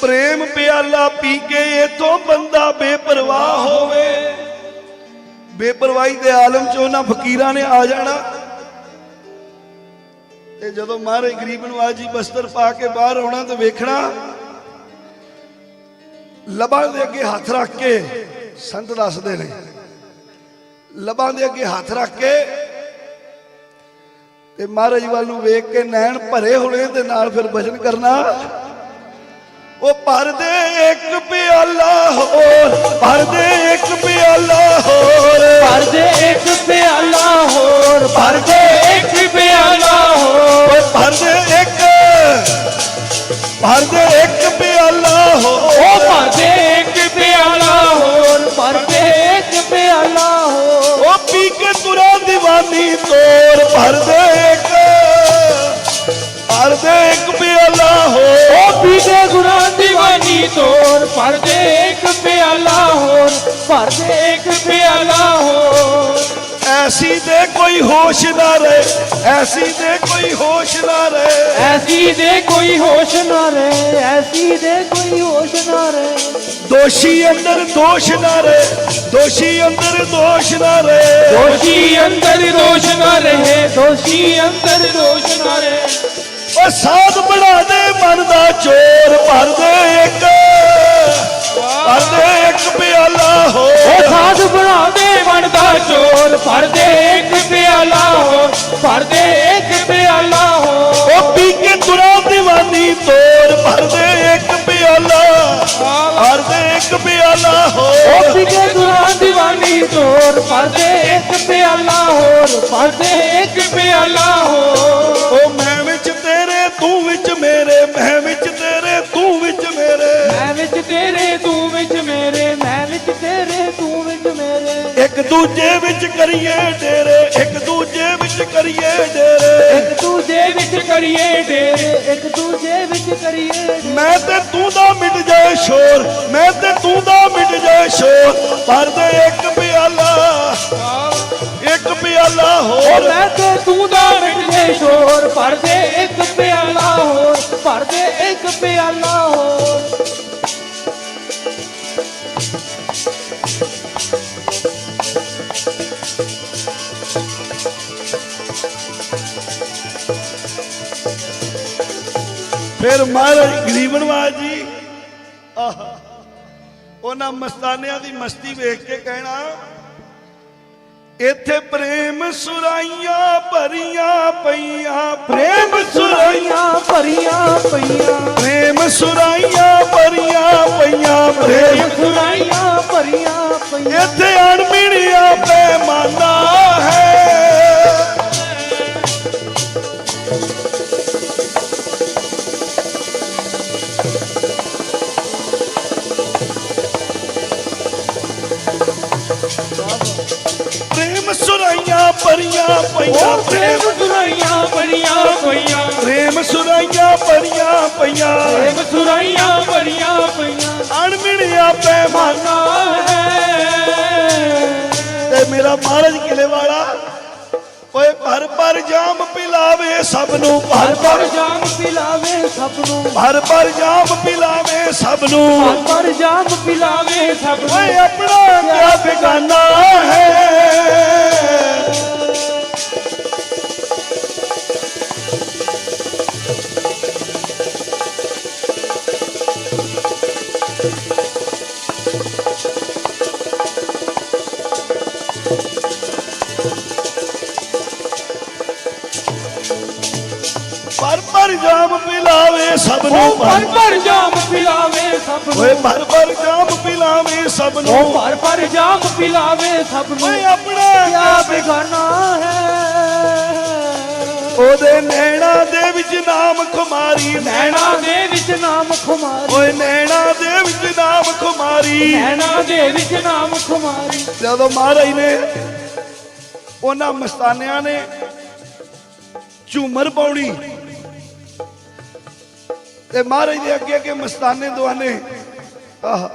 ਪ੍ਰੇਮ ਪਿਆਲਾ ਪੀ ਕੇ ਇਥੋਂ ਬੰਦਾ ਬੇਪਰਵਾਹ ਹੋਵੇ। ਬੇਪਰਵਾਹੀ ਦੇ ਆਲਮ ਚ ਉਹਨਾਂ ਫਕੀਰਾਂ ਨੇ ਆ ਜਾਣਾ। ਤੇ ਜਦੋਂ ਮਹਾਰਾਜ ਗਰੀਬ ਨਵਾਜ ਜੀ ਬਸਤਰ ਪਾ ਕੇ ਬਾਹਰ ਆਉਣਾ ਤੇ ਵੇਖਣਾ ਲਬਾਂ ਦੇ ਅੱਗੇ ਹੱਥ ਰੱਖ ਕੇ ਸੰਤ ਦੱਸਦੇ ਨੇ। ਲਬਾਂ ਦੇ ਅੱਗੇ ਹੱਥ ਰੱਖ ਕੇ ਤੇ ਮਹਾਰਾਜ ਵੱਲ ਨੂੰ ਵੇਖ ਕੇ ਨੈਣ ਭਰੇ ਹੋਣੇ ਤੇ ਨਾਲ ਫਿਰ ਭਜਨ ਕਰਨਾ। ਉਹ ਭਰ ਦੇ ਇੱਕ ਪਿਆਲਾ ਹੋਰ ਭਰ ਦੇ ਇੱਕ ਪਿਆਲਾ ਹੋਰ। ਭਰ ਦੇ ਇੱਕ ਪਿਆਲਾ ਹੋਰ ਭਰ ਦੇ ਇੱਕ ਪਿਆਲਾ ਹੋਰ। ਭਰ ਦੇ ਦੀਵਾਨੀ ਤੋਰ ਭਰ ਦੇ ਇੱਕ ਪਿਆਲਾ ਹੋਰ ਭਰ ਦੇ ਇੱਕ ਪਿਆਲਾ ਹੋਰ। ਐਸੀ ਦੇ ਕੋਈ ਹੋਸ਼ ਨਾ ਰਹੇ ਐਸੀ ਦੇ ਕੋਈ ਹੋਸ਼ ਨਾ ਰਹੇ। ਐਸੀ ਦੇ ਕੋਈ ਹੋਸ਼ ਨਾ ਰਹੇ ਐਸੀ ਦੇ ਕੋਈ ਹੋਸ਼ ਨਾ ਰਹੇ। ਦੋਸ਼ੀ ਅੰਦਰ ਦੋਸ਼ ਨਾ ਰਹੇ ਦੋਸ਼ੀ ਅੰਦਰ ਦੋਸ਼ ਨਾ ਰਹੇ। ਦੋਸ਼ੀ ਅੰਦਰ ਦੋਸ਼ ਨਾ ਰਹੇ ਦੋਸ਼ੀ ਅੰਦਰ ਦੋਸ਼ ਨਾ ਰਹੇ। ਓ ਸਾਧ ਬਣਾ ਦੇ ਮਨ ਦਾ ਚੋਰ ਭਰ ਦੇ ਇੱਕ ਭਰ ਦੇ ਇੱਕ ਪਿਆਲਾ ਹੋ ਉਹ ਸਾਧ ਬਣਾ ਦੇ ਮਨ ਦਾ ਚੋਰ ਭਰ ਦੇ ਇੱਕ ਪਿਆਲਾ ਇੱਕ ਪਿਆਲਾ ਉਹ ਪੀ ਕੇ ਤੁਰਾ دیਵਾਨੀ ਤੋਰ ਭਰ ਦੇ ਇੱਕ ਪਿਆਲਾ ਇੱਕ ਪਿਆਲਾ ਹੋ ਉਹ ਦੀਵਾਨੀ ਤੋਰ ਭਰ ਦੇ ਇੱਕ ਪਿਆਲਾ ਹੋਰ ਭਰ ਦੇ ਇੱਕ ਪਿਆਲਾ ਹੋਰ। ਇੱਕ ਦੂਜੇ ਵਿੱਚ ਕਰੀਏ ਡੇਰੇ ਇੱਕ ਦੂਜੇ ਵਿੱਚ ਕਰੀਏ ਡੇਰੇ। ਇੱਕ ਦੂਜੇ ਵਿੱਚ ਕਰੀਏ ਡੇਰੇ ਇੱਕ ਦੂਜੇ ਵਿੱਚ ਕਰੀਏ। ਮੈਂ ਤੇ ਤੂੰ ਦਾ ਮਿਟ ਜਾਏ ਸ਼ੋਰ ਮੈਂ ਤੇ ਤੂੰ ਦਾ ਮਿਟ ਜਾਏ ਸ਼ੋਰ। ਭਰ ਦੇ ਇੱਕ ਪਿਆਲਾ ਇੱਕ ਪਿਆਲਾ ਹੋਰ। ਮੈਂ ਤੇ ਤੂੰ ਦਾ ਮਿਟ ਜੇ ਸ਼ੋਰ ਭਰ ਦੇ ਇੱਕ ਪਿਆਲਾ ਹੋਰ। ਭਰ ਦੇ ਇੱਕ ਪਿਆਲਾ ਫਿਰ ਮਹਾਰਾਜ ਗਰੀਬਨਵਾਜ ਜੀ। ਆਹ ਉਹਨਾਂ ਮਸਤਾਨਿਆਂ ਦੀ ਮਸਤੀ ਵੇਖ ਕੇ ਕਹਿਣਾ ਇੱਥੇ ਪ੍ਰੇਮ ਸੁਰਾਈਆਂ ਭਰੀਆਂ ਪਈਆਂ। ਪ੍ਰੇਮ ਸੁਰਾਈਆਂ ਸੁਰਾਈਆਂ ਭਰੀਆਂ ਪਈਆਂ। ਪ੍ਰੇਮ ਸੁਰਾਈਆਂ ਭਰੀਆਂ ਪਈਆਂ। ਪ੍ਰੇਮ ਪ੍ਰੇਮ ਸੁਰਾਈਆਂ ਭਰੀਆਂ ਪਈਆਂ। ਪ੍ਰੇਮ ਸੁਰਾਈਆਂ ਭਰੀਆਂ ਪਈਆਂ। ਪ੍ਰੇਮ ਸੁਰਾਈਆਂ ਭਰੀਆਂ ਪਈਆਂ। ਪ੍ਰੇਮ ਸੁਰਾਈਆਂ ਭਰੀਆਂ ਪਈਆਂ। ਅਣਮਿਣਿਆ ਪੈਮਾਨਾ ਮਾਨਾ ਹੈ। ਤੇ ਮੇਰਾ ਮਹਾਰਾਜ ਕਿਲੇ ਵਾਲਾ ਓਏ ਭਰ ਭਰ ਜਾਮ ਪਿਲਾਵੇ ਸਭ ਨੂੰ ਭਰ ਪਰ ਜਾਮ ਪਿਲਾਵੇ ਸਭ ਨੂੰ। ਭਰ ਭਰ ਜਾਮ ਪਿਲਾਵੇ ਸਭ ਹਰ ਨੂੰ ਪਰ ਜਾਮ ਪਿਲਾਵੇ ਸਭ ਨੂੰ। ਓਏ ਆਪਣਾ ਕਿਆ ਬਿਗਾਨਾ ਹੈ। ਭਰ ਭਰ ਜਾਮ ਪਿਲਾਵੇ ਸਭ ਨੂੰ ਪਰ ਪਰ ਜਾਮ ਪਿਲਾਵੇ ਸਭ ਨੂੰ। ਓਏ ਭਰ ਭਰ ਜਾਮ ਪਿਲਾਵੇ ਸਭ ਨੂੰ। ਪਰ ਪਰ ਜਾਮ ਪਿਲਾਵੇ ਸਭ ਨੂੰ। ਓਏ ਆਪਣਾ ਕਿਆ ਬੇਗਾਨਾ ਹੈ। ਉਹਦੇ ਨੈਣਾ ਦੇ ਵਿੱਚ ਨਾਮ ਖੁਮਾਰੀ। ਨੈਣਾ ਦੇ ਵਿੱਚ ਨਾਮ ਖੁਮਾਰੀ। ਓਏ ਨੈਣਾ ਦੇ ਵਿੱਚ ਨਾਮ ਖੁਮਾਰੀ। ਨੈਣਾ ਦੇ ਵਿੱਚ ਨਾਮ ਖੁਮਾਰੀ। ਜਦੋਂ ਮਹਾਰਾਜ ਨੇ ਉਹਨਾਂ ਮਸਤਾਨਿਆਂ ਨੇ ਝੂਮਰ ਪਾਉਣੀ ਤੇ ਮਹਾਰਾਜ ਦੇ ਅੱਗੇ ਅੱਗੇ ਮਸਤਾਨੇ ਦੁਆਨੇ। ਆਹ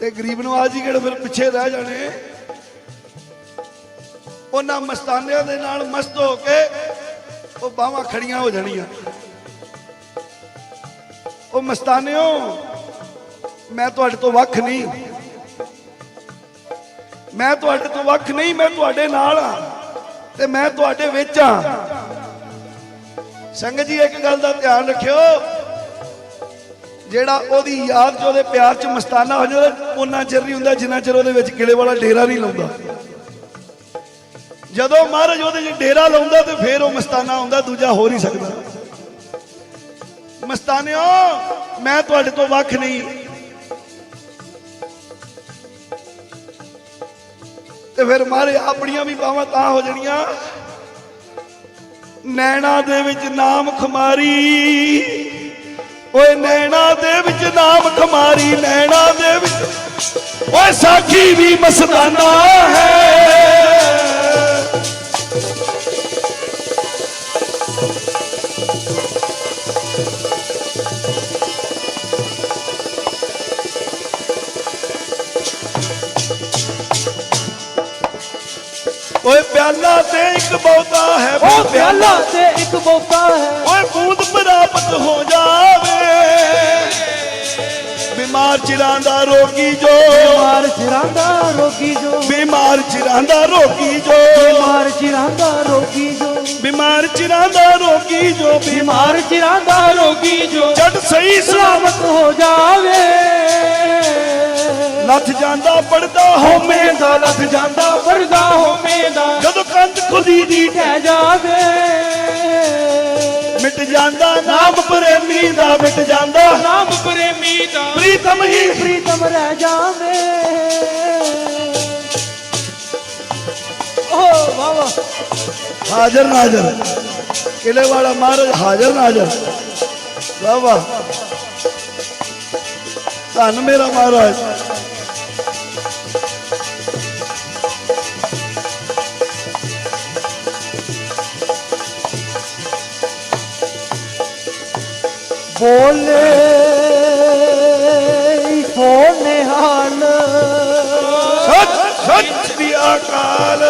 ਤੇ ਗਰੀਬ ਨਵਾਜ ਜੀ ਕਿਹੜੇ ਫਿਰ ਪਿੱਛੇ ਰਹਿ ਜਾਣੇ? ਉਹਨਾਂ ਮਸਤਾਨਿਆਂ ਦੇ ਨਾਲ ਮਸਤ ਹੋ ਕੇ ਉਹ ਬਾਹਾਂ ਖੜੀਆਂ ਹੋ ਜਾਣੀਆਂ। ਉਹ ਮਸਤਾਨਿਓ, ਮੈਂ ਤੁਹਾਡੇ ਤੋਂ ਵੱਖ ਨਹੀਂ। ਮੈਂ ਤੁਹਾਡੇ ਤੋਂ ਵੱਖ ਨਹੀਂ, ਮੈਂ ਤੁਹਾਡੇ ਨਾਲ ਆ ਤੇ ਮੈਂ ਤੁਹਾਡੇ ਵਿੱਚ ਆ ਸੰਗਤ ਜੀ, ਇੱਕ ਗੱਲ ਦਾ ਧਿਆਨ ਰੱਖਿਓ। ਜਿਹੜਾ ਉਹਦੀ ਯਾਦ 'ਚ, ਉਹਦੇ ਪਿਆਰ 'ਚ ਮਸਤਾਨਾ ਹੋ ਜਾਂਦਾ ਉਹਨਾਂ ਚਿਰ ਨਹੀਂ ਹੁੰਦਾ ਜਿੰਨਾ ਚਿਰ ਉਹਦੇ ਵਿੱਚ ਕਿਲੇ ਵਾਲਾ ਡੇਰਾ ਨਹੀਂ ਲਾਉਂਦਾ। ਜਦੋਂ ਮਹਾਰਾਜ ਉਹਦੇ 'ਚ ਡੇਰਾ ਲਾਉਂਦਾ ਤੇ ਫਿਰ ਉਹ ਮਸਤਾਨਾ ਹੁੰਦਾ, ਦੂਜਾ ਹੋ ਨਹੀਂ ਸਕਦਾ। ਮਸਤਾਨਿਓ, ਮੈਂ ਤੁਹਾਡੇ ਤੋਂ ਵੱਖ ਨਹੀਂ। ਤੇ ਫਿਰ ਮਾਰੇ ਆਪਣੀਆਂ ਵੀ ਬਾਹਾਂ ਤਾਂ ਹੋ ਜਣੀਆਂ। ਨੈਣਾ ਦੇ ਵਿੱਚ ਨਾਮ ਖਮਾਰੀ। ਓਏ ਨੈਣਾ ਦੇ ਵਿੱਚ ਨਾਮ ਖਮਾਰੀ, ਨੈਣਾ ਦੇ ਵਿੱਚ ਓਏ ਸਾਖੀ ਵੀ ਮਸਤਾਨਾ ਹੈ। ਪਿਆਲਾ ਤੇ ਇੱਕ ਬਹੁਤਾ ਹੈ ਉਹ ਪਿਆਲਾ ਤੇ ਇੱਕ ਬੋਤਾ ਹੈ। ਓਏ ਬੂੰਦ ਪ੍ਰਾਪਤ ਹੋ ਜਾਵੇ। ਬਿਮਾਰ ਚਿਰਾਂ ਦਾ ਰੋਗੀ ਜੋ। ਮਾਰ ਚਿਰਾਂਦਾ ਰੋਗੀ ਜੋ। ਬਿਮਾਰ ਚਿਰਾਂ ਦਾ ਰੋਗੀ ਜੋ। ਮਾਰ ਚਿਰਾਂਦਾ ਰੋਗੀ ਜੋ। ਬਿਮਾਰ ਚਿਰਾਂ ਦਾ ਰੋਗੀ ਜੋ। ਬਿਮਾਰ ਮਾਰ ਚਿਰਾਂਦਾ ਰੋਗੀ ਜੋ। ਜਦ ਸਹੀ ਸਲਾਮਤ ਹੋ ਜਾਵੇ। ਲੱਥ ਜਾਂਦਾ ਪੜਦਾ ਹੋਮੇ ਦਾ ਲੱਥ ਜਾਂਦਾ ਵਰਦਾ ਹੋਵੇਂ ਦਾ। ਜਦੋਂ ਕੰਧ ਖੁਦੀ ਦੀ ਕਹਿ ਜਾਵੇ ਮਿਟ ਜਾਂਦਾ ਨਾਮ ਪ੍ਰੇਮੀ ਦਾ ਮਿਟ ਜਾਂਦਾ। ਨਾਮ ਪ੍ਰੇਮੀ ਦਾ। ਪ੍ਰੀਤਮ ਹੀ ਪ੍ਰੀਤਮ ਰਹਿ ਜਾਵੇ। ਓ ਵਾਹ ਵਾਹ। ਹਾਜ਼ਰ ਨਾਜ਼ਰ। ਕਿਲੇ ਵਾਲਾ ਮਹਾਰਾਜ ਹਾਜ਼ਰ ਨਾਜ਼ਰ। ਵਾਹ ਵਾਹ। ਧੰਨ ਮੇਰਾ ਮਹਾਰਾਜ। ਬੋਲੇ ਸੋਨੇ ਹਾਲ। ਸੱਚ ਸੱਚ ਦੀ ਅਕਾਲ।